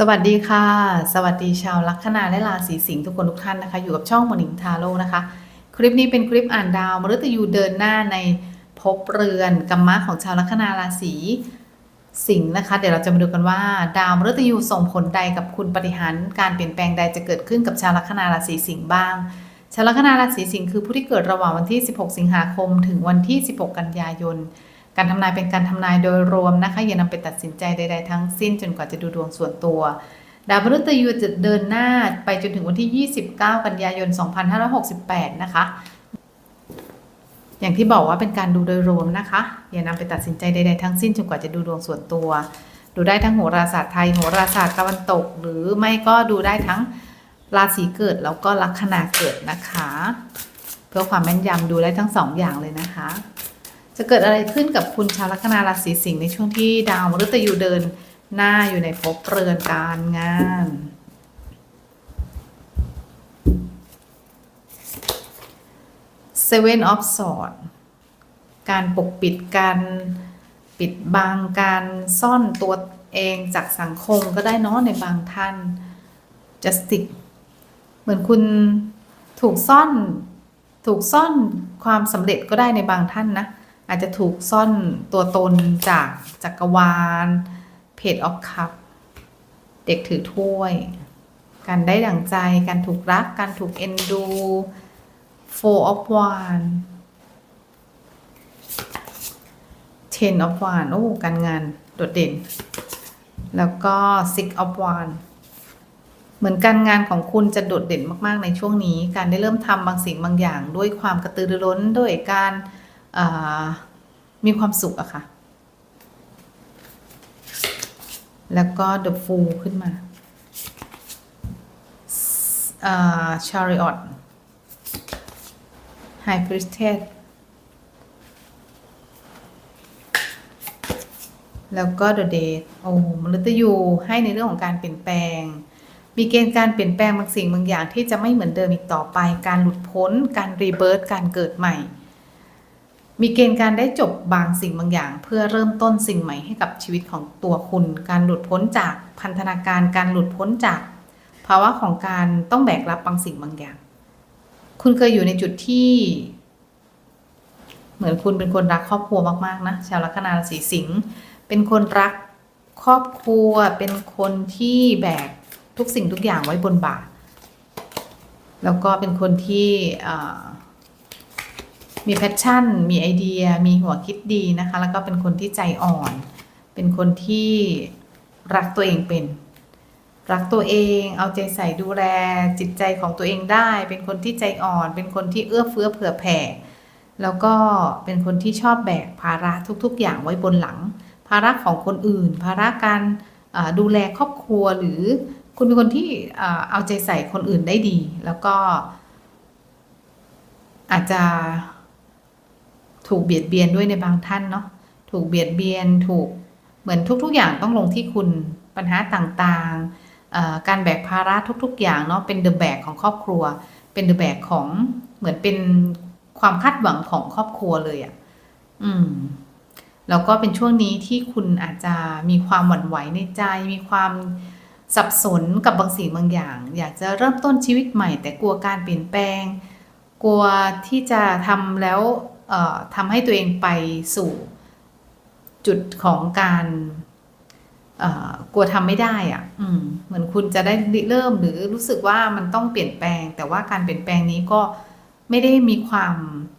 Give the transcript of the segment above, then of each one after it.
สวัสดีค่ะ สวัสดีชาวลัคนาและราศีสิงห์ทุกคนทุกท่านนะคะ อยู่กับช่องมอนิงทาโร่นะคะ คลิปนี้เป็นคลิปอ่านดาวมฤตยูเดินหน้าในภพเรือนกรรมะของชาวลัคนาราศีสิงห์นะคะ เดี๋ยวเราจะมาดูกันว่า ดาวมฤตยูส่งผลใดกับคุณปฏิหารการเปลี่ยนแปลงใดจะเกิดขึ้นกับชาวลัคนาราศีสิงห์บ้าง ชาวลัคนาราศีสิงห์คือผู้ที่เกิดระหว่างวันที่ 16 สิงหาคม ถึงวันที่ 16 กันยายน การทำนายเป็นการทำนายโดยรวมนะคะอย่านำไปตัดสินใจใดๆทั้งสิ้นจนกว่าจะดูดวงส่วนตัวดาวพฤหัสยูจะเดินหน้าไปจนถึงวันที่ 29 กันยายน 2568 นะคะ อย่างที่บอกว่าเป็นการดูโดยรวมนะคะ อย่านำไปตัดสินใจใดๆทั้งสิ้นจนกว่าจะดูดวงส่วนตัว ดูได้ทั้งโหราศาสตร์ไทย โหราศาสตร์ตะวันตก หรือไม่ก็ดูได้ทั้งราศีเกิดแล้วก็ลัคนาเกิดนะคะ เพื่อความแม่นยำดูได้ทั้งสองอย่างเลยนะคะ จะเกิดอะไรขึ้นกับคุณชาวลัคนาราศีสิงห์ในช่วงที่ดาวมฤตยูเดินหน้าอยู่ในภพเรือนการงาน Seven of Swords การปกปิดการปิดบังการซ่อนตัวเองจากสังคมก็ได้เนาะในบางท่าน Justice เหมือนคุณถูกซ่อน ถูกซ่อนความสำเร็จก็ได้ในบางท่านนะ อาจจะถูกซ่อนตัวตนจากจักรวาลเพจออฟคัพเด็กถือถ้วย การได้ดั่งใจ การถูกรัก การถูกเอ็นดู four of one ten of one โอ้ การงานโดดเด่น แล้วก็ six of one เหมือนการงานของคุณจะโดดเด่นมาก ๆ ในช่วงนี้ การได้เริ่มทำบางสิ่งบางอย่าง ด้วยความกระตือรือร้น ด้วยการ มีความสุขอะค่ะ แล้วก็ The Fool ขึ้นมาอ่า Chariot High Priestess แล้วก็ The Date โอ้มฤตยูให้ในเรื่องของการเปลี่ยนแปลง มีเกณฑ์การเปลี่ยนแปลงบางสิ่งบางอย่างที่จะไม่เหมือนเดิมอีกต่อไป การหลุดพ้น การรีเบิร์ตการเกิดใหม่ มีเกณฑ์การได้จบบางสิ่งบางอย่าง เพื่อเริ่มต้นสิ่งใหม่ให้กับชีวิตของตัวคุณ การหลุดพ้นจากพันธนาการ การหลุดพ้นจาก ภาวะของการต้องแบกรับบางสิ่งบางอย่าง คุณเคยอยู่ในจุดที่ เหมือนคุณเป็นคนรักครอบครัวมากๆนะชาวลัคนาราศีสิงห์เป็นคนรักครอบครัว เป็นคนที่แบกทุกสิ่งทุกอย่างไว้บนบ่าแล้วก็เป็นคนที่ มีแพชชั่น มีไอเดีย มีหัวคิดดีนะคะ แล้วก็เป็นคนที่ใจอ่อน เป็นคนที่รักตัวเองเป็น รักตัวเอง เอาใจใส่ดูแลจิตใจของตัวเองได้ เป็นคนที่ใจอ่อน เป็นคนที่เอื้อเฟื้อเผื่อแผ่ แล้วก็เป็นคนที่ชอบแบกภาระทุกๆ อย่างไว้บนหลัง ภาระของคนอื่น ภาระการดูแลครอบครัวหรือคุณเป็นคนที่เอาใจใส่คนอื่นได้ดี แล้วก็อาจจะ ถูกเบียดเบียนด้วยในบางท่านเนาะถูกเบียดเบียนถูกเหมือนทุก ๆ อย่างต้องลงที่คุณปัญหาต่างๆ การแบกภาระทุก ๆ อย่างเนาะเป็นเดอะแบกของครอบครัว เป็นเดอะแบกของเหมือนเป็นความคาดหวังของครอบครัวเลยอะ่ะอืมแล้วก็เป็นช่วงนี้ที่คุณอาจจะมีความหวั่นไหวในใจ มีความสับสนกับบางสิ่งบางอย่าง อยากจะเริ่มต้นชีวิตใหม่ แต่กลัวการเปลี่ยนแปลง กลัวที่จะทำแล้ว ทำให้ตัวเองไปสู่จุดของการกลัวทำไม่ได้อะ่ะอืเหมือนคุณจะได้เริ่มหรือรู้สึกว่ามันต้องเปลี่ยนแปลง แต่ว่าการเปลี่ยนแปลงนี้ก็ไม่ได้มีความ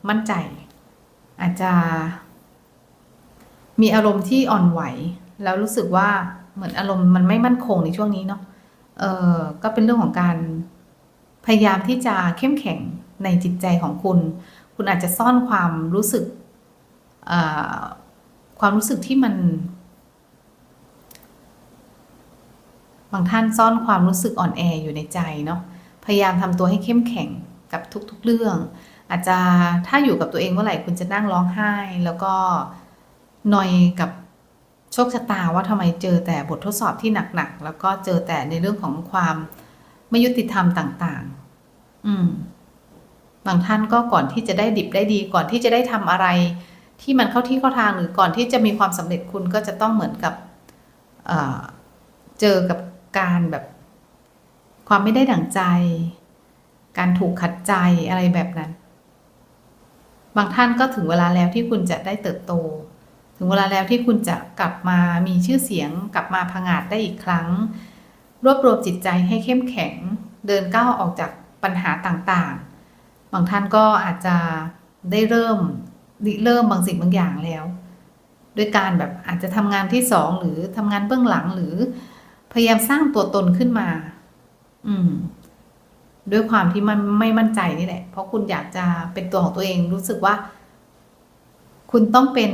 มั่นใจ อาจจะ มีอารมณ์ที่อ่อนไหว แล้วรู้สึกว่าเหมือนอารมณ์มันไม่มั่นคงในช่วงนี้เนาะเออก็เป็นเรื่องของการพยายามที่จะเข้มแข็งในจิตใจของคุณ คุณอาจจะซ่อนความรู้สึกความรู้สึกที่มัน บางท่านซ่อนความรู้สึกอ่อนแออยู่ในใจเนาะพยายามทำตัวให้เข้มแข็งกับทุก ๆ เรื่อง อาจจะถ้าอยู่กับตัวเองเมื่อไหร่คุณจะนั่งร้องไห้ แล้วก็นอยกับโชคชะตาว่าทำไมเจอแต่บททดสอบที่หนัก ๆ แล้วก็เจอแต่ในเรื่องของความไม่ยุติธรรมต่าง ๆ อืม บางท่านก็ก่อนที่จะได้ดิบได้ดี ก่อนที่จะได้ทำอะไร ที่มันเข้าที่เข้าทางหรือก่อนที่จะมีความสำเร็จคุณก็จะต้องเหมือนกับเเจอกับการแบบ ความไม่ได้ดั่งใจ การถูกขัดใจอะไรแบบนั้น บางท่านก็ถึงเวลาแล้วที่คุณจะได้เติบโต ถึงเวลาแล้วที่คุณจะกลับมามีชื่อเสียง กลับมาผงาดได้อีกครั้ง รวบรวมจิตใจให้เข้มแข็ง เดินก้าวออกจากปัญหาต่างๆ บางท่านก็อาจจะได้เริ่มเริ่มบางสิ่งบางอย่างแล้ว ด้วยการแบบอาจจะทำงานที่สองหรือทำงานเบื้องหลังหรือพยายามสร้างตัวตนขึ้นมา อืม ด้วยความที่มันไม่มั่นใจนี่แหละ เพราะคุณอยากจะเป็นตัวของตัวเองรู้สึกว่า คุณต้องเป็น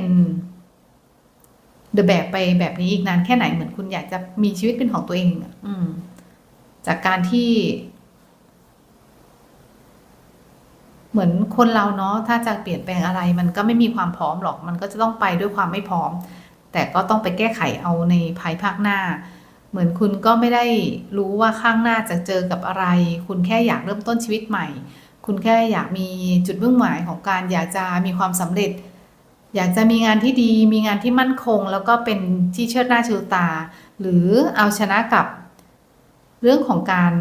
เดอะแบบไปแบบนี้อีกนานแค่ไหนเหมือนคุณอยากจะมีชีวิตเป็นของตัวเอง อืม จากการที่ เหมือนคนเราเนาะถ้าจะเปลี่ยนแปลงอะไร มันก็ไม่มีความพร้อมหรอก มันก็จะต้องไปด้วยความไม่พร้อม แต่ก็ต้องไปแก้ไขเอาในภายภาคหน้า เหมือนคุณก็ไม่ได้รู้ว่าข้างหน้าจะเจอกับอะไร คุณแค่อยากเริ่มต้นชีวิตใหม่ คุณแค่อยากมีจุดมุ่งหมายของการอยากจะมีความสำเร็จ อยากจะมีงานที่ดี มีงานที่มั่นคง แล้วก็เป็นที่เชิดหน้าชูตา หรือเอาชนะกับเรื่องของการ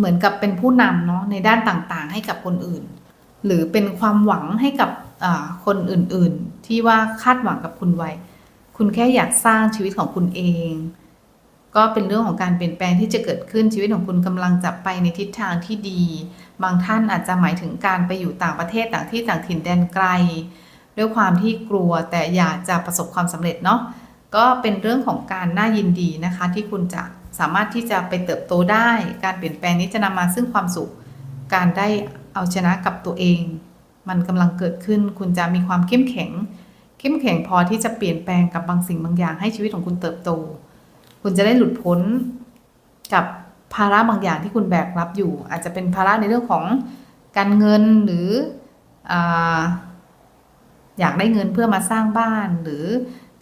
เหมือนกับเป็นผู้นำเนาะในด้านต่างๆ ให้กับคนอื่น หรือเป็นความหวังให้กับคนอื่นๆ ที่ว่าคาดหวังกับคุณไว้ คุณแค่อยากสร้างชีวิตของคุณเอง ก็เป็นเรื่องของการเปลี่ยนแปลงที่จะเกิดขึ้นชีวิตของคุณกำลังจะไปในทิศทางที่ดี บางท่านอาจจะหมายถึงการไปอยู่ต่างประเทศต่างที่ต่างถิ่นแดนไกล ด้วยความที่กลัวแต่อยากจะประสบความสำเร็จเนาะก็เป็นเรื่องของการน่ายินดีนะคะที่คุณจะ สามารถที่จะไปเติบโตได้ การเปลี่ยนแปลงนี้จะนำมาซึ่งความสุข การได้เอาชนะกับตัวเอง มันกำลังเกิดขึ้น คุณจะมีความเข้มแข็ง เข้มแข็งพอที่จะเปลี่ยนแปลงกับบางสิ่งบางอย่างให้ชีวิตของคุณเติบโต คุณจะได้หลุดพ้นกับภาระบางอย่างที่คุณแบกรับอยู่ อาจจะเป็นภาระในเรื่องของการเงินหรือออยากได้เงินเพื่อมาสร้างบ้านหรือ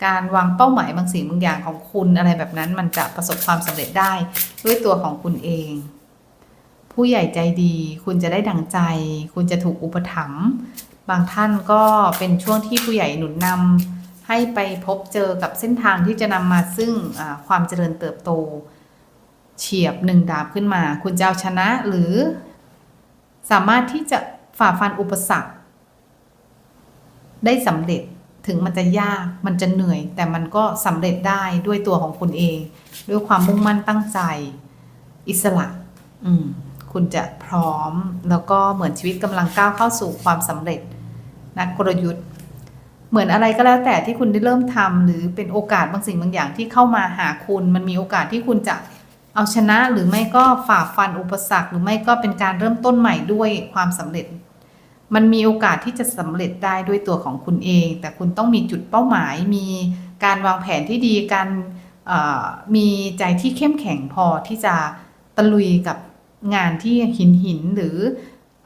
การวางเป้าหมายบางสิ่งบางอย่างของคุณอะไรแบบนั้นมันจะประสบความสำเร็จได้ด้วยตัวของคุณเอง ผู้ใหญ่ใจดี คุณจะได้ดังใจ คุณจะถูกอุปถัมภ์บางท่านก็เป็นช่วงที่ผู้ใหญ่หนุนนำให้ไปพบเจอกับเส้นทางที่จะนำมาซึ่งความเจริญเติบโต เฉียบหนึ่งดาบขึ้นมา คุณจะเอาชนะหรือ สามารถที่จะฝ่าฟันอุปสรรค ได้สำเร็จ ถึงมันจะยากมันจะเหนื่อย แต่มันก็สำเร็จได้ด้วยตัวของคุณเอง ด้วยความมุ่งมั่นตั้งใจ อิสระ อืมคุณจะพร้อมแล้วก็เหมือนชีวิตกำลังก้าวเข้าสู่ความสำเร็จนักกลยุทธ์ เหมือนอะไรก็แล้วแต่ที่คุณได้เริ่มทำหรือเป็นโอกาสบางสิ่งบางอย่างที่เข้ามาหาคุณ มันมีโอกาสที่คุณจะเอาชนะหรือไม่ก็ฝ่าฟันอุปสรรค หรือไม่ก็เป็นการเริ่มต้นใหม่ด้วยความสำเร็จ มันมีโอกาสที่จะสำเร็จได้ด้วยตัวของคุณเอง แต่คุณต้องมีจุดเป้าหมาย มีการวางแผนที่ดี การมีใจที่เข้มแข็งพอที่จะตะลุยกับงานที่หินหินหรือ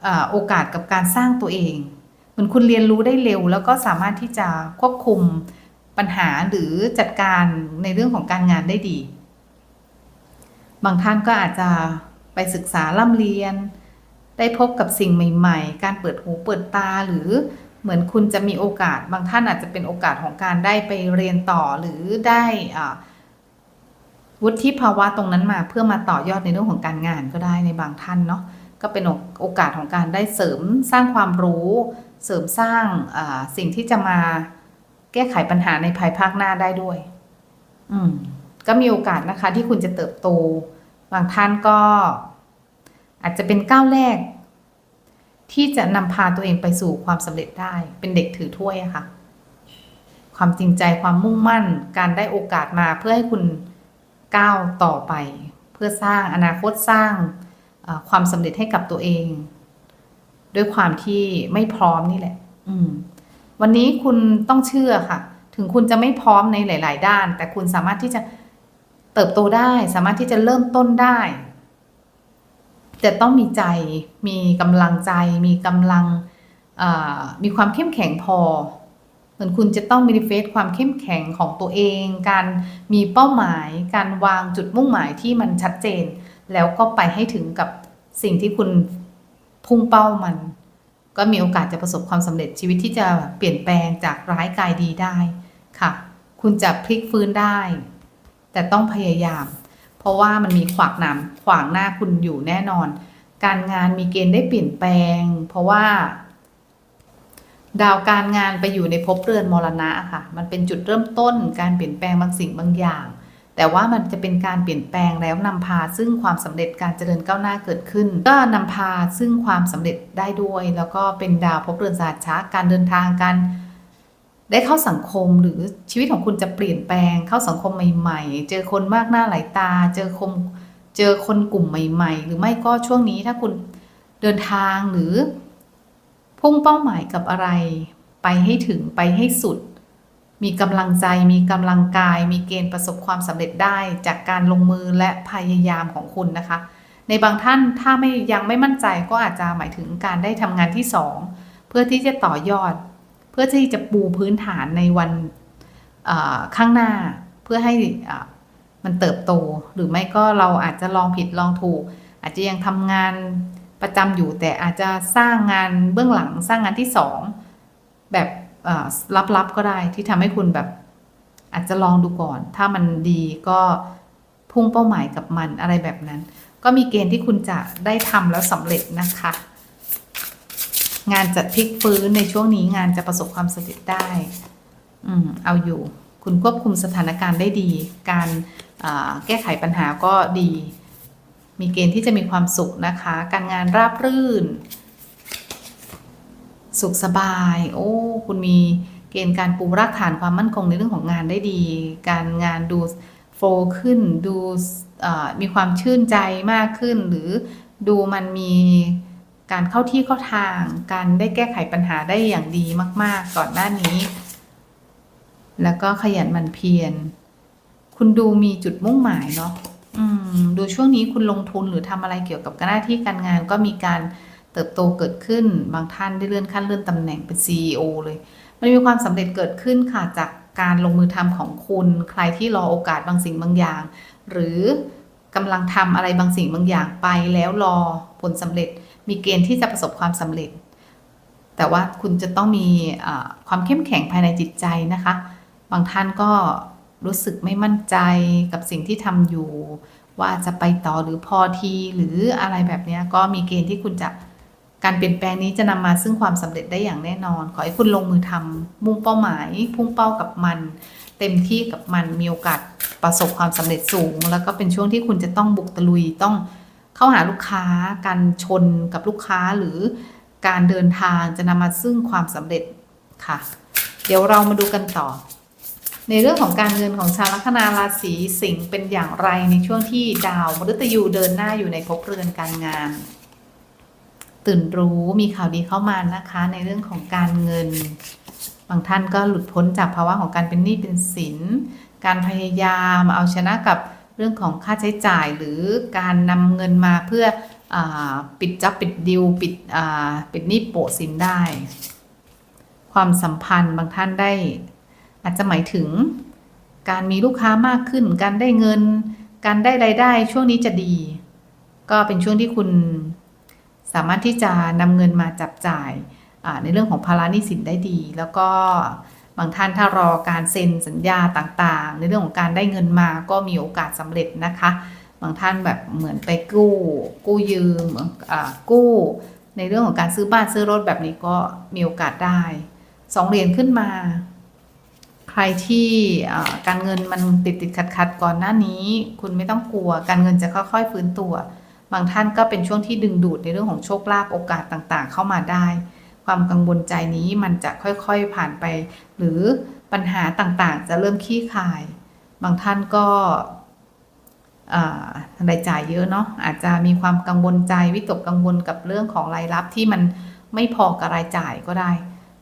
เออโอกาสกับการสร้างตัวเองเหมือนคุณเรียนรู้ได้เร็ว แล้วก็สามารถที่จะควบคุมปัญหาหรือจัดการในเรื่องของการงานได้ดี บางท่านก็อาจจะไปศึกษาล่ำเรียน ได้พบกับสิ่งใหม่ ๆ การเปิดหูเปิดตาหรือเหมือนคุณจะมีโอกาส บางท่านอาจจะเป็นโอกาสของการได้ไปเรียนต่อหรือได้อ่าวุฒิภาวะตรงนั้นมาเพื่อมาต่อยอดในเรื่องของการงานก็ได้ในบางท่านเนาะก็เป็นโอกาสของการได้เสริมสร้างความรู้ เสริมสร้างสิ่งที่จะมาแก้ไขปัญหาในภายภาคหน้าได้ด้วย อืม ก็มีโอกาสนะคะ ที่คุณจะเติบโต บางท่านก็ อาจจะเป็นก้าวแรก ที่จะนำพาตัวเองไปสู่ความสำเร็จได้ เป็นเด็กถือถ้วยอะค่ะ ความจริงใจความมุ่งมั่น การได้โอกาสมาเพื่อให้คุณก้าวต่อไป เพื่อสร้างอนาคตสร้างความสำเร็จให้กับตัวเอง ด้วยความที่ไม่พร้อมนี่แหละ อืม วันนี้คุณต้องเชื่อค่ะ ถึงคุณจะไม่พร้อมในหลาย ๆ ด้าน แต่คุณสามารถที่จะเติบโตได้ สามารถที่จะเริ่มต้นได้ แต่ต้องมีใจ มีกำลังใจ มีกำลังมีความเข้มแข็งพอ เหมือนคุณจะต้องมีเฟซความเข้มแข็งของตัวเอง การมีเป้าหมาย การวางจุดมุ่งหมายที่มันชัดเจน แล้วก็ไปให้ถึงกับสิ่งที่คุณพุ่งเป้ามัน ก็มีโอกาสจะประสบความสำเร็จชีวิตที่จะเปลี่ยนแปลงจากร้ายกลายดีได้ค่ะ คุณจะพลิกฟื้นได้ แต่ต้องพยายาม เพราะว่ามันมีขวากหนามขวางหน้าคุณอยู่แน่นอน การงานมีเกณฑ์ได้เปลี่ยนแปลง เพราะว่า ดาวการงานไปอยู่ในภพเรือนมรณะค่ะ มันเป็นจุดเริ่มต้นการเปลี่ยนแปลงบางสิ่งบางอย่าง แต่ว่ามันจะเป็นการเปลี่ยนแปลงแล้วนำพาซึ่งความสำเร็จการเจริญก้าวหน้าเกิดขึ้น ก็นำพาซึ่งความสำเร็จได้ด้วย แล้วก็เป็นดาวภพเรือนสหัชชะการเดินทางการ ได้เข้าสังคมหรือชีวิตของคุณจะเปลี่ยนแปลงเข้าสังคมใหม่ๆ เจอคนมากหน้าหลายตา เจอคมเจอคนกลุ่มใหม่ ๆ หรือไม่ก็ช่วงนี้ถ้าคุณเดินทางหรือ พุ่งเป้าหมายกับอะไร ไปให้ถึงไปให้สุด มีกำลังใจมีกำลังกาย มีเกณฑ์ประสบความสำเร็จได้จากการลงมือและพยายามของคุณนะคะ ในบางท่านถ้าไม่ยังไม่มั่นใจก็อาจจะหมายถึงการได้ทำงานที่สองเพื่อที่จะต่อยอด เพื่อที่จะปูพื้นฐานในวันข้างหน้าเพื่อให้มันเติบโต หรือไม่ก็เราอาจจะลองผิดลองถูก อาจจะยังทำงานประจำอยู่แต่อาจจะสร้างงานเบื้องหลังสร้างงานที่สองแบบลับๆก็ได้ที่ทำให้คุณแบบอาจจะลองดูก่อน ถ้ามันดีก็พุ่งเป้าหมายกับมันอะไรแบบนั้น ก็มีเกณฑ์ที่คุณจะได้ทำแล้วสำเร็จนะคะ งานจะพลิกฟื้นในช่วงนี้งานจะประสบความสำเร็จได้ อืม เอาอยู่ คุณควบคุมสถานการณ์ได้ดี การแก้ไขปัญหาก็ดี มีเกณฑ์ที่จะมีความสุขนะคะ การงานราบรื่น สุขสบาย โอ้ คุณมีเกณฑ์การปูรากฐานความมั่นคงในเรื่องของงานได้ดี การงานดูโฟล์ขึ้น ดูมีความชื่นใจมากขึ้น หรือดูมันมี การเข้าที่เข้าทาง การได้แก้ไขปัญหาได้อย่างดีมาก ๆ ก่อนหน้านี้ แล้วก็ขยันหมันเพียร คุณดูมีจุดมุ่งหมายเนาะอืม ดูช่วงนี้คุณลงทุนหรือทำอะไรเกี่ยวกับหน้าที่การงาน ก็มีการเติบโตเกิดขึ้น บางท่านได้เลื่อนขั้นเลื่อนตำแหน่งเป็น CEO เลย มันมีความสำเร็จเกิดขึ้นค่ะจากการลงมือทำของคุณ ใครที่รอโอกาสบางสิ่งบางอย่าง หรือกำลังทำอะไรบางสิ่งบางอย่างไปแล้วรอผลสำเร็จ มีเกณฑ์ที่จะประสบความสำเร็จ แต่ว่าคุณจะต้องมีความเข้มแข็งภายในจิตใจนะคะ บางท่านก็รู้สึกไม่มั่นใจกับสิ่งที่ทำอยู่ ว่าจะไปต่อหรือพอทีหรืออะไรแบบนี้ก็มีเกณฑ์ที่คุณจะการเปลี่ยนแปลงนี้จะนำมาซึ่งความสำเร็จได้อย่างแน่นอน ขอให้คุณลงมือทำมุ่งเป้าหมาย พุ่งเป้ากับมัน เต็มที่กับมันมีโอกาสประสบความสำเร็จสูง แล้วก็เป็นช่วงที่คุณจะต้องบุกตะลุยต้อง เข้าหาลูกค้า การชนกับลูกค้าหรือการเดินทางจะนำมาซึ่งความสำเร็จค่ะ เดี๋ยวเรามาดูกันต่อ ในเรื่องของการเงินของชาวลัคนาราศีสิงห์เป็นอย่างไรในช่วงที่ดาวมฤตยูเดินหน้าอยู่ในภพเรือนการงาน ตื่นรู้มีข่าวดีเข้ามานะคะ ในเรื่องของการเงิน บางท่านก็หลุดพ้นจากภาวะของการเป็นหนี้เป็นสิน การพยายามเอาชนะกับ เรื่องของค่าใช้จ่ายหรือการนำเงินมาเพื่ออปิดจับปิดดิวปิดปิดหนี้โปะสินได้ ความสัมพันธ์บางท่านได้ อาจจะหมายถึงการมีลูกค้ามากขึ้น การได้เงิน การได้รายได้ช่วงนี้จะดี ก็เป็นช่วงที่คุณสามารถที่จะนำเงินมาจับจ่ายในเรื่องของภาระหนี้สินได้ดี แล้วก็ บางท่านถ้ารอการเซ็นสัญญาต่างๆ ในเรื่องของการได้เงินมาก็มีโอกาสสำเร็จนะคะ บางท่านแบบเหมือนไปกู้ กู้ยืมกู้ ในเรื่องของการซื้อบ้านซื้อรถแบบนี้ก็มีโอกาสได้สองเหรียญขึ้นมา ใครที่การเงินมันติดติดขัดขัดก่อนหน้านี้ คุณไม่ต้องกลัว การเงินจะค่อยๆฟื้นตัว บางท่านก็เป็นช่วงที่ดึงดูดในเรื่องของโชคลาภโอกาสต่างๆ เข้ามาได้ ความกังวลใจนี้มันจะค่อยๆผ่านไป หรือปัญหาต่างๆ จะเริ่มคลี่คลาย บางท่านก็อ่ารายจ่ายเยอะเนาะอาจจะมีความกังวลใจวิตกกังวลกับเรื่องของรายรับที่มันไม่พอกับรายจ่ายก็ได้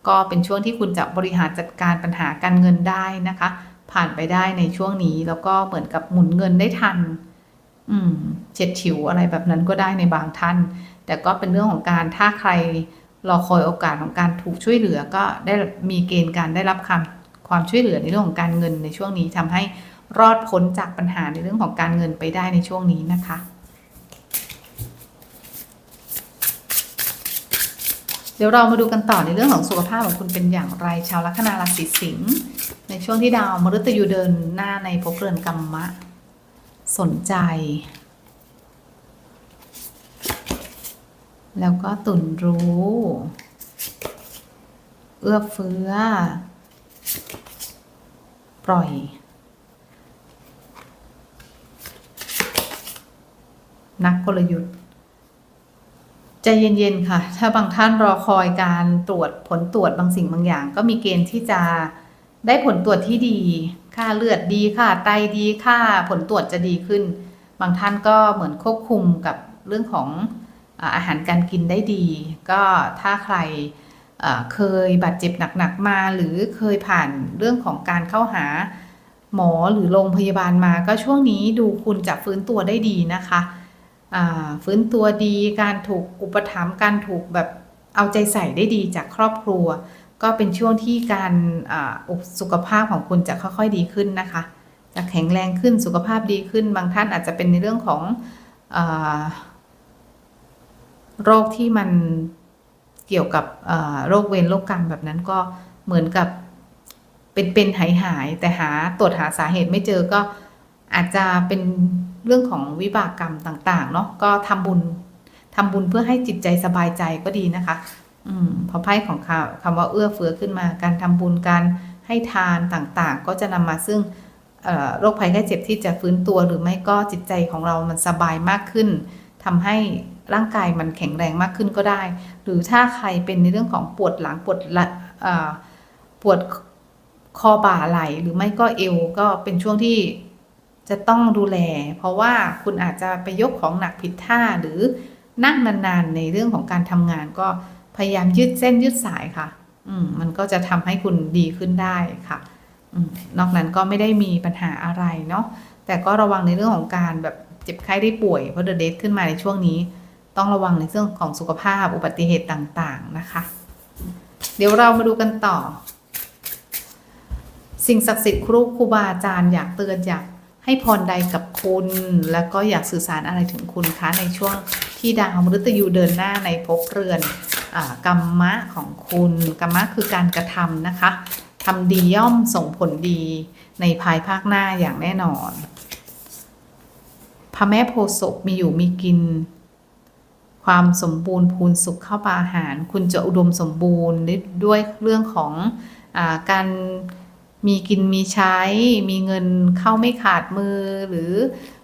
ก็เป็นช่วงที่คุณจะบริหารจัดการปัญหาการเงินได้นะคะ ผ่านไปได้ในช่วงนี้แล้วก็เหมือนกับหมุนเงินได้ทัน อืมเฉียดฉิวอะไรแบบนั้นก็ได้ในบางท่าน แต่ก็เป็นเรื่องของการถ้าใคร รอคอยโอกาสของการถูกช่วยเหลือก็ได้มีเกณฑ์การได้รับความความช่วยเหลือในเรื่องของการเงินในช่วงนี้ทำให้รอดพ้นจากปัญหาในเรื่องของการเงินไปได้ในช่วงนี้นะคะเดี๋ยวเรามาดูกันต่อในเรื่องของสุขภาพของคุณเป็นอย่างไร ชาวลัคนาราศีสิงห์ในช่วงที่ดาวมฤตยูเดินหน้าในภพเรือนกรรมะ สนใจ แล้วก็ตุ่นรู้ เอื้อเฟื้อ ปล่อย นักกลยุทธ์ใจเย็นๆค่ะ ถ้าบางท่านรอคอยการตรวจผลตรวจบางสิ่งบางอย่าง ก็มีเกณฑ์ที่จะได้ผลตรวจที่ดี ค่าเลือดดีค่าไตดีค่าผลตรวจจะดีขึ้น บางท่านก็เหมือนควบคุมกับเรื่องของ อาหารการกินได้ดี ก็ถ้าใครเคยบาดเจ็บหนักๆมา หรือเคยผ่านเรื่องของการเข้าหาหมอหรือโรงพยาบาลมา ก็ช่วงนี้ดูคุณจะฟื้นตัวได้ดีนะคะฟื้นตัวดีการถูกอุปถัมภ์การถูกแบบเอาใจใส่ได้ดีจากครอบครัว ก็เป็นช่วงที่การสุขภาพของคุณจะค่อยๆดีขึ้นนะคะจะแข็งแรงขึ้นสุขภาพดีขึ้น บางท่านอาจจะเป็นในเรื่องของ โรคที่มันเกี่ยวกับโรคเวรโรคกรรมแบบนั้นก็เหมือนกับเป็นเป็นหายหายแต่หาตรวจหาสาเหตุไม่เจอก็อาจจะเป็นเรื่องของวิบากกรรมต่าง ๆ เนาะก็ทำบุญทำบุญเพื่อให้จิตใจสบายใจก็ดีนะคะ อืมพอไพ่ของคำคำว่าเอื้อเฟื้อขึ้นมา การทำบุญการให้ทานต่างๆ ก็จะนำมาซึ่งโรคภัยไข้เจ็บที่จะฟื้นตัวหรือไม่ก็จิตใจของเรามันสบายมากขึ้นทำให้ ร่างกายมันแข็งแรงมากขึ้นก็ได้ หรือถ้าใครเป็นในเรื่องของปวดหลังปวดละปวดคอบ่าไหลหรือไม่ก็เอวก็เป็นช่วงที่จะต้องดูแล เพราะว่าคุณอาจจะไปยกของหนักผิดท่าหรือนั่งนานๆในเรื่องของการทำงานก็พยายามยืดเส้นยืดสายค่ะ อืมมันก็จะทำให้คุณดีขึ้นได้ค่ะอนอกนั้นก็ไม่ได้มีปัญหาอะไรเนาะแต่ก็ระวังในเรื่องของการแบบเจ็บไข้ได้ป่วยเพราะเดอะเดทขึ้นมาในช่วงนี้ ต้องระวังในเรื่องของสุขภาพอุบัติเหตุต่างๆนะคะ เดี๋ยวเรามาดูกันต่อ สิ่งศักดิ์สิทธิ์ครูครูบาอาจารย์อยากเตือนอยากให้พรใดกับคุณ แล้วก็อยากสื่อสารอะไรถึงคุณคะในช่วงที่ดาวมฤตยูเดินหน้าในภพเรือนอกรรมะของคุณกรรมะคือการกระทำนะคะทำดีย่อมส่งผลดีในภายภาคหน้าอย่างแน่นอนพระแม่โพศพมีอยู่มีกิน ความสมบูรณ์พูนสุขเข้าปาอาหาร คุณจะอุดมสมบูรณ์ด้วยเรื่องของอการมีกินมีใช้ มีเงินเข้าไม่ขาดมือ หรือ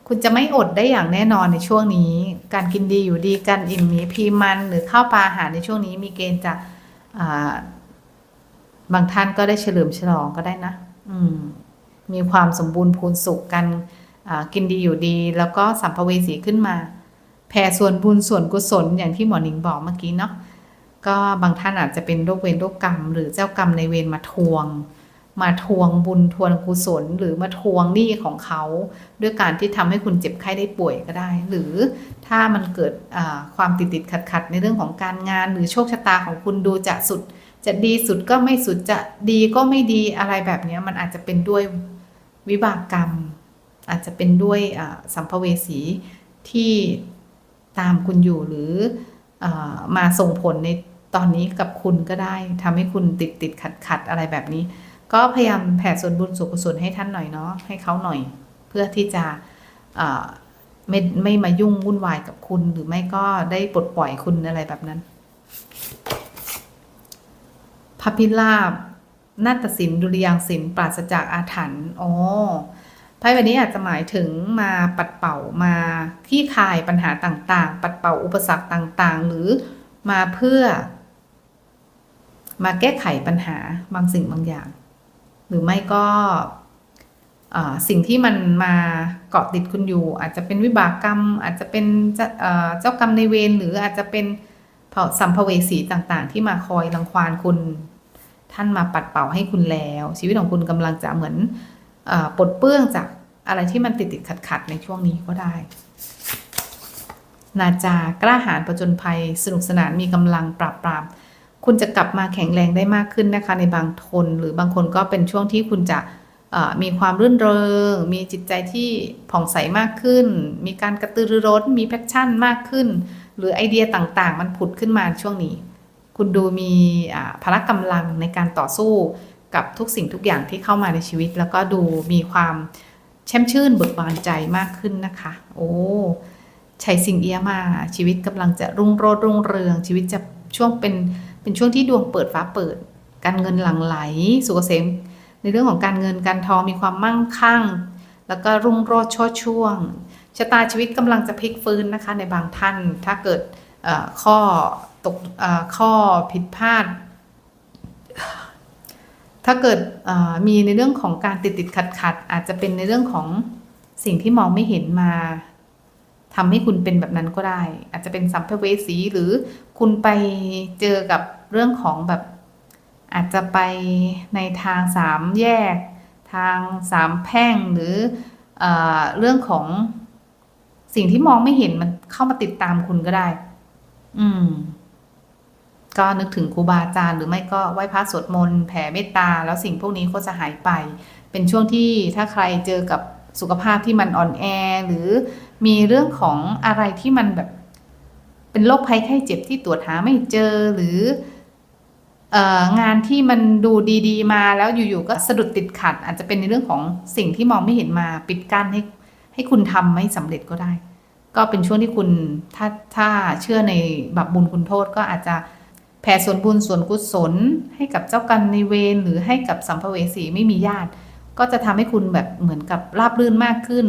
คุณจะไม่อดได้อย่างแน่นอนในช่วงนี้ การกินดีอยู่ดีการอิ่มมีพีมันหรือข้าวปลาอาหารในช่วงนี้มีเกณฑ์จะบางท่านก็ได้เฉลิมฉลองก็ได้นะ อืม มีความสมบูรณ์พูนสุขกันกินดีอยู่ดี แล้วก็สัมภเวสีขึ้นมา แผ่ส่วนบุญส่วนกุศลอย่างที่หมอหนิงบอกเมื่อกี้เนาะก็บางท่านอาจจะเป็นโรคเวรโรคกรรม หรือเจ้ากรรมในเวรมาทวง มาทวงบุญทวงกุศล หรือมาทวงหนี้ของเขา ด้วยการที่ทำให้คุณเจ็บไข้ได้ป่วยก็ได้ หรือถ้ามันเกิดความติดติดขัดขัดในเรื่องของการงาน หรือโชคชะตาของคุณดูจะสุด จะดีสุดก็ไม่สุดจะดีก็ไม่ดีอะไรแบบนี้มันอาจจะเป็นด้วยวิบากกรรม อาจจะเป็นด้วยสัมภเวสีที่ ตามคุณอยู่หรืออมาส่งผลในตอนนี้กับคุณก็ได้ทำให้คุณติดติดขัดขัดอะไรแบบนี้ ก็พยายามแผ่ส่วนบุญส่วนกุศลให้ท่านหน่อยเนาะให้เขาหน่อย เพื่อที่จะไม่ไม่มายุ่งวุ่นวายกับคุณหรือไม่ก็ได้ปลดปล่อยคุณอะไรแบบนั้นพระพิราบนาฏศิลป์ดุริยางศิลป์ปราศจากอาถรรพ์อ๋อ ไพ่ใบนี้อาจจะหมายถึงมาปัดเป่ามาคลี่คายปัญหาต่างๆ ปัดเป่าอุปสรรคต่างๆ หรือมาเพื่อ มาแก้ไขปัญหาบางสิ่งบางอย่าง หรือไม่ก็สิ่งที่มันมาเกาะติดคุณอยู่ อาจจะเป็นวิบากกรรม อาจจะเป็นเจ้าเจ้ากรรมในเวรหรืออาจจะเป็นสัมภเวสีต่างๆ ที่มาคอยรังควานคุณ ท่านมาปัดเป่าให้คุณแล้ว ชีวิตของคุณกำลังจะเหมือน ปลดเปื้องจากอะไรที่มันติดติดขัดขัดในช่วงนี้ก็ได้ นาจากล้าหาญประจนภัยสนุกสนานมีกำลังปราบปราม คุณจะกลับมาแข็งแรงได้มากขึ้นนะคะ ในบางทนหรือบางคนก็เป็นช่วงที่คุณจะมีความรื่นเริง มีจิตใจที่ผ่องใสมากขึ้น มีการกระตือรือร้น มีแพชชั่นมากขึ้น หรือไอเดียต่างๆ มันผุดขึ้นมาช่วงนี้ คุณดูมีพละกำลังในการต่อสู้ กับทุกสิ่งทุกอย่างที่เข้ามาในชีวิต แล้วก็ดูมีความแช่มชื่นเบิกบานใจมากขึ้นนะคะ โอ้ชัยสิงเอียมาชีวิตกำลังจะรุ่งโรจน์รุ่งเรือง ชีวิตจะช่วงเป็นเป็นช่วงที่ดวงเปิดฟ้าเปิด การเงินหลั่งไหล สุขเกษมในเรื่องของการเงินการทองมีความมั่งคั่ง แล้วก็รุ่งโรจน์โชดช่วงชะตาชีวิตกำลังจะพลิกฟื้นนะคะในบางท่าน ถ้าเกิดข้อตกข้อผิดพลาด ถ้าเกิดมีในเรื่องของการติดติดขัดขัดอาจจะเป็นในเรื่องของสิ่งที่มองไม่เห็นมาทำให้คุณเป็นแบบนั้นก็ได้ อาจจะเป็นสัมภเวสีหรือคุณไปเจอกับเรื่องของแบบ อาจจะไปในทางสามแยก ทางสามแพร่งหรือเอเรื่องของสิ่งที่มองไม่เห็นมันเข้ามาติดตามคุณก็ได้ อืม ก็นึกถึงครูบาอาจารย์หรือไม่ก็ไหว้พระสวดมนต์แผ่เมตตา แล้วสิ่งพวกนี้ก็จะหายไป เป็นช่วงที่ถ้าใครเจอกับสุขภาพที่มันอ่อนแอ หรือมีเรื่องของอะไรที่มันแบบ เป็นโรคภัยไข้เจ็บที่ตรวจหาไม่เจอหรือองานที่มันดูดี ๆ มาแล้วอยู่ๆก็สะดุดติดขัด อาจจะเป็นในเรื่องของสิ่งที่มองไม่เห็นมาปิดกั้นให้ให้คุณทำไม่สำเร็จก็ได้ ก็เป็นช่วงที่คุณถ้าถ้าเชื่อในบาปบุญคุณโทษก็อาจจะ ผ่ส่วนบุญส่วนกุศล ให้กับเจ้ากรรมในายเวรหรือให้กับสัมภเวสีไม่มีญาติ ก็จะทำให้คุณแบบเหมือนกับราบรื่นมากขึ้น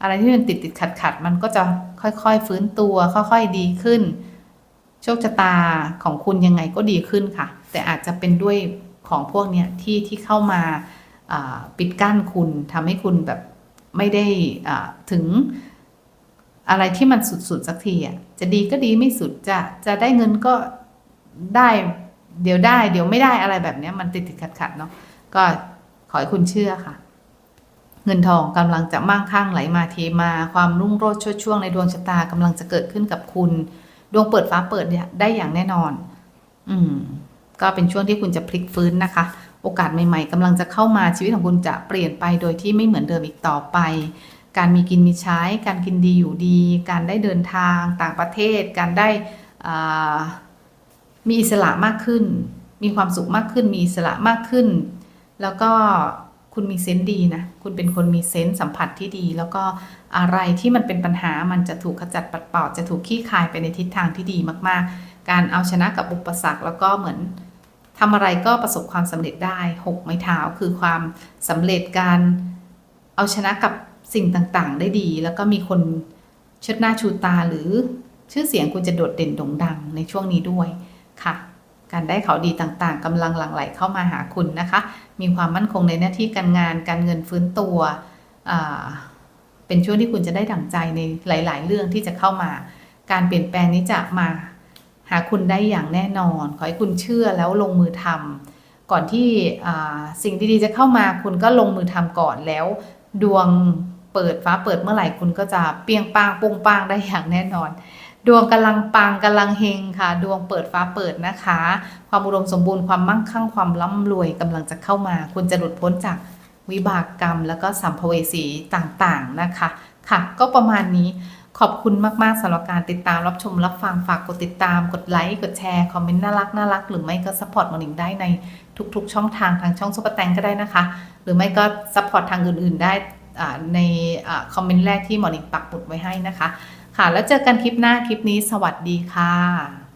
อะไรที่มันติดติดขัดขัดมันก็จะค่อยๆ ฟื้นตัวค่อยๆดีขึ้น โชคชะตาของคุณยังไงก็ดีขึ้นค่ะ แต่อาจจะเป็นด้วยของพวกเนี้ยที่ที่เข้ามาปิดกั้นคุณทำให้คุณแบบไม่ได้ถึงอะไรที่มันสุดๆสักทีอะจะดีก็ดีไม่สุดจะจะได้เงินก็ ได้เดี๋ยวได้ เดี๋ยวไม่ได้อะไรแบบนี้มันติดติดขัดขัดเนาะก็ขอให้คุณเชื่อค่ะ เงินทองกำลังจะมั่งคั่งไหลมาเทมา ความรุ่งโรจน์ชดช่วงในดวงชะตากำลังจะเกิดขึ้นกับคุณ ดวงเปิดฟ้าเปิดได้อย่างแน่นอน อืม ก็เป็นช่วงที่คุณจะพลิกฟื้นนะคะ โอกาสใหม่ ๆกำลังจะเข้ามาชีวิตของคุณจะเปลี่ยนไปโดยที่ไม่เหมือนเดิมอีกต่อไป การมีกินมีใช้ การกินดีอยู่ดี การได้เดินทางต่างประเทศ การได้อ่า มีอิสระมากขึ้น มีความสุขมากขึ้น มีอิสระมากขึ้น แล้วก็คุณมีเซนส์ดีนะ คุณเป็นคนมีเซนส์สัมผัสที่ดี แล้วก็อะไรที่มันเป็นปัญหามันจะถูกขจัดปัดเป่า จะถูกขี้คายไปในทิศทางที่ดีมาก ๆ การเอาชนะกับอุปสรรคแล้วก็เหมือนทำอะไรก็ประสบความสำเร็จได้หกไม้เท้าคือความสำเร็จการเอาชนะกับสิ่งต่างๆ ได้ดี แล้วก็มีคนเชิดหน้าชูตาหรือชื่อเสียงคุณจะโดดเด่นโด่งดังในช่วงนี้ด้วย ค่ะ การได้ข่าวดีต่างๆกำลังหลั่งไหลเข้ามาหาคุณนะคะ มีความมั่นคงในหน้าที่การงาน การเงินฟื้นตัว เป็นช่วงที่คุณจะได้ดั่งใจในหลาย ๆ เรื่องที่จะเข้ามา การเปลี่ยนแปลงนี้จะมาหาคุณได้อย่างแน่นอน ขอให้คุณเชื่อแล้วลงมือทำก่อนที่สิ่งดีๆจะเข้ามาคุณก็ลงมือทำก่อนแล้ว ดวงเปิดฟ้าเปิดเมื่อไหร่คุณก็จะเปียงปางปุงปางได้อย่างแน่นอน ดวงกำลังปังกำลังเฮงค่ะ ดวงเปิดฟ้าเปิดนะคะ ความอุดมสมบูรณ์ความมั่งคั่งความร่ำรวยกำลังจะเข้ามา คุณจะหลุดพ้นจากวิบากกรรม แล้วก็สัมภเวสีต่างๆนะคะ ค่ะก็ประมาณนี้ขอบคุณมาก ๆสำหรับการติดตามรับชมรับฟังฝากกดติดตามกดไลค์ กดแชร์ คอมเมนต์น่ารักน่ารักหรือไม่ก็ซัพพอร์ตมอนิงได้ในทุกๆ ช่องทางทางช่องซุปเปอร์แตงก็ได้นะคะ หรือไม่ก็ซัพพอร์ตทางอื่นๆได้ในคอมเมนต์แรกที่หมอนิงปักหมุดไว้ให้นะคะ ค่ะ แล้วเจอกันคลิปหน้าคลิปนี้สวัสดีค่ะ